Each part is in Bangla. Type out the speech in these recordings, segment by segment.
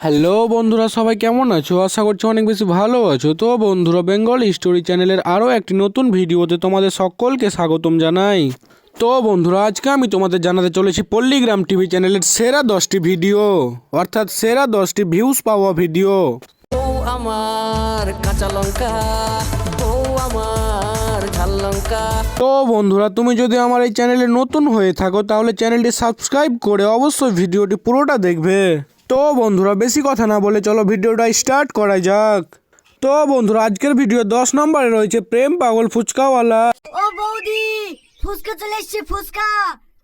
হ্যালো বন্ধুরা সবাই কেমন আছো? আশা করছি অনেক বেশি ভালো আছো। তো বন্ধুরা বেঙ্গল স্টোরি চ্যানেলের আরও একটি নতুন ভিডিওতে তোমাদের সকলকে স্বাগতম জানাই। তো বন্ধুরা আজকে আমি তোমাদের জানাতে চলেছি পল্লীগ্রাম টিভি চ্যানেলের সেরা দশটি ভিডিও অর্থাৎ সেরা দশটি ভিউজ পাওয়া ভিডিও। আমার কাঁচা লঙ্কা আমার ঝাল লঙ্কা। তো বন্ধুরা তুমি যদি আমার এই চ্যানেলে নতুন হয়ে থাকো তাহলে চ্যানেলটি সাবস্ক্রাইব করে অবশ্যই ভিডিওটি পুরোটা দেখবে। তো বন্ধুরা বেশি কথা না বলে চলো ভিডিওটা স্টার্ট করা যাক। তো বন্ধুরা আজকের ভিডিও দশ নম্বরে রয়েছে প্রেম পাগল ফুচকাওয়ালা। ও বৌদি ফুচকা চলে এসছে ফুচকা।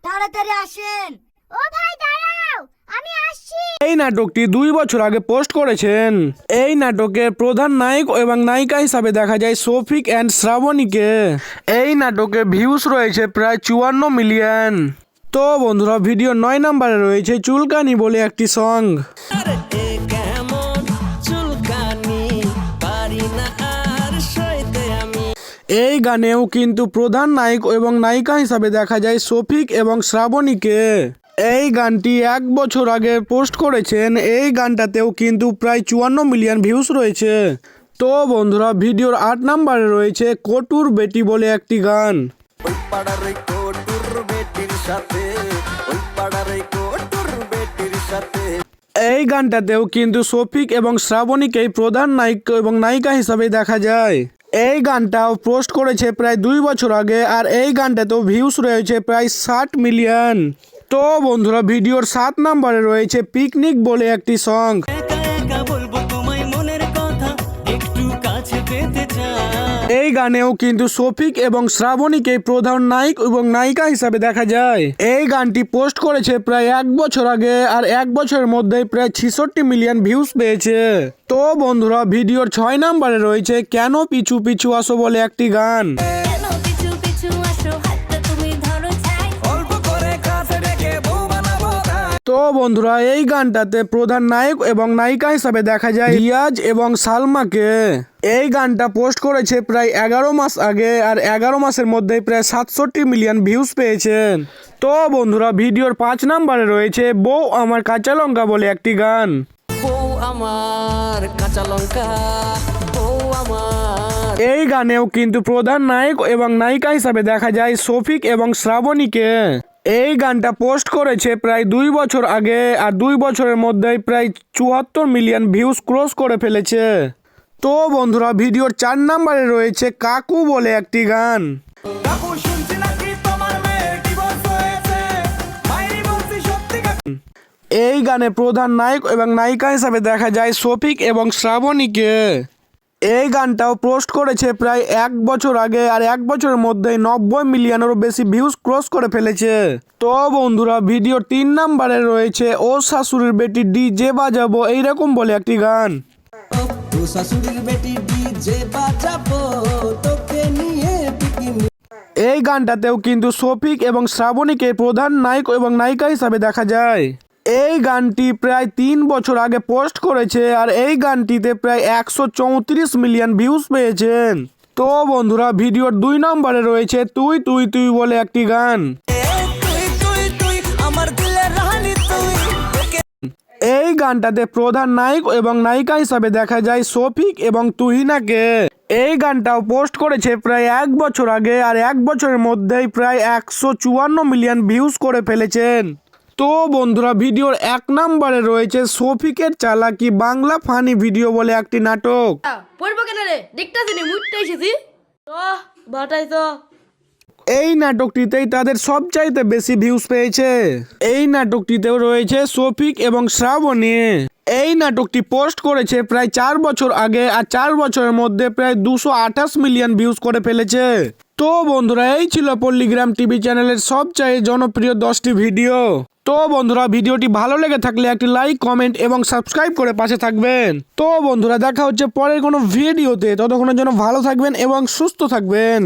তাড়াতাড়ি আসেন। ও ভাই দাঁড়াও আমি আসছি। এই নাটকটি দুই বছর আগে পোস্ট করেছেন। এই নাটকের প্রধান নায়ক এবং নায়িকা হিসাবে দেখা যায় সফিক অ্যান্ড শ্রাবণীকে। এই নাটকে ভিউস রয়েছে প্রায় চুয়ান্ন মিলিয়ন। তো বন্ধুরা ভিডিও নয় নম্বরে রয়েছে চুলকানি বলে একটি সং এই গানেও কিন্তু প্রধান নায়ক এবং নায়িকা হিসাবে দেখা যায় সফিক এবং শ্রাবণীকে। এই গানটি এক বছর আগে পোস্ট করেছেন। এই গানটাতেও কিন্তু প্রায় চুয়ান্ন মিলিয়ন ভিউজ রয়েছে। তো বন্ধুরা ভিডিওর আট নাম্বারে রয়েছে কটুর বেটি বলে একটি গান। সাথে, ওই কোটুর বেটির সাথে। এই গানটাতেও কিন্তু সফিক এবং শ্রাবণীকেই প্রধান নায়ক এবং নায়িকা হিসাবে দেখা যায়। এই গানটাও পোস্ট করেছে প্রায় দুই বছর আগে আর এই গানটাতেও ভিউস রয়েছে প্রায় ষাট মিলিয়ন তো বন্ধুরা, ভিডিওর সাত নম্বরে রয়েছে পিকনিক বলে একটি সং এই গানেও কিন্তু শফিক এবং শ্রাবণীকে প্রধান নায়ক এবং নায়িকা হিসাবে দেখা যায়। এই গানটি পোস্ট করেছে প্রায় এক বছর আগে আর এক বছরের মধ্যে প্রায় ছিষট্টি মিলিয়ন ভিউস পেয়েছে। তো বন্ধুরা, ভিডিওর ছয় নম্বরে রয়েছে কেন পিছু পিছু আসো বলে একটি গান। তো বন্ধুরা এই গানটাতে প্রধান নায়ক এবং নায়িকা হিসাবে দেখা যায় রিয়াজ এবং সালমাকে। এই গানটা পোস্ট করেছে প্রায় এগারো মাস আগে আর এগারো মাসের মধ্যে প্রায় সাতষট্টি মিলিয়ন ভিউজ পেয়েছেন। তো বন্ধুরা ভিডিওর পাঁচ নাম্বারে রয়েছে বউ আমার কাঁচা লঙ্কা বলে একটি গান। বউ আমার কাঁচা লঙ্কা বউ আমার। এই গানেও কিন্তু প্রধান নায়ক এবং নায়িকা হিসাবে দেখা যায় সফিক এবং শ্রাবণীকে। এই গানটা পোস্ট করেছে প্রায় দুই বছর আগে আর দুই বছরের মধ্যেই প্রায় চুয়াত্তর মিলিয়ন ভিউজ ক্রস করে ফেলেছে। তো বন্ধুরা ভিডিওর চার নাম্বারে রয়েছে কাকু বলে একটি গান। এই গানে প্রধান নায়ক এবং নায়িকা হিসাবে দেখা যায় সফিক এবং শ্রাবণীকে। এই গানটাও পোস্ট করেছে প্রায় এক বছর আগে আর এক বছরের মধ্যেই নব্বই মিলিয়নেরও বেশি ভিউজ ক্রস করে ফেলেছে। তো বন্ধুরা ভিডিও তিন নাম্বারে রয়েছে ও শাশুড়ির বেটি ডিজে বাজাবো এইরকম বলে একটি গান। তো শাশুড়ির বেটি ডিজে বাজাবো তোকে নিয়ে এই গানটাতেও কিন্তু সফিক এবং শ্রাবণীকে প্রধান নায়ক এবং নায়িকা হিসাবে দেখা যায়। এই গানটি প্রায় তিন বছর আগে পোস্ট করেছে আর এই গানটিতে প্রায় একশো চৌত্রিশ মিলিয়ন ভিউজ পেয়েছেন। তো বন্ধুরা ভিডিওর দুই নম্বরে রয়েছে তুই তুই তুই বলে একটি গান। এই গানটাতে প্রধান নায়ক এবং নায়িকা হিসাবে দেখা যায় সফিক এবং তুহিনাকে। এই গানটাও পোস্ট করেছে প্রায় এক বছর আগে আর এক বছরের মধ্যেই প্রায় একশো চুয়ান্ন মিলিয়ন ভিউজ করে ফেলেছেন। তো বন্ধুরা ভিডিওর এক নম্বরে রয়েছে সফিকের চালাকি বাংলা ফানি ভিডিও বলে একটি নাটক। পড়ব কেন রে? মুটতে এসেছি। তো ভাটাই তো এই নাটকটিতেই তাদের সবচাইতে বেশি ভিউজ পেয়েছে। এই নাটকটিতেও রয়েছে সফিক এবং শ্রাবণী। এই নাটকটি পোস্ট করেছে প্রায় চার বছর আগে আর চার বছরের মধ্যে প্রায় দুশো আঠাশ মিলিয়ন ভিউজ করে ফেলেছে। তো বন্ধুরা, এই ছিল পল্লিগ্রাম টিভি চ্যানেলের সবচেয়ে জনপ্রিয় দশটি ভিডিও। তো বন্ধুরা, ভিডিওটি ভালো লেগে থাকলে একটি লাইক, কমেন্ট এবং সাবস্ক্রাইব করে পাশে থাকবেন। তো বন্ধুরা, দেখা হচ্ছে পরের কোনো ভিডিওতে। ততক্ষণের জন্য ভালো থাকবেন এবং সুস্থ থাকবেন।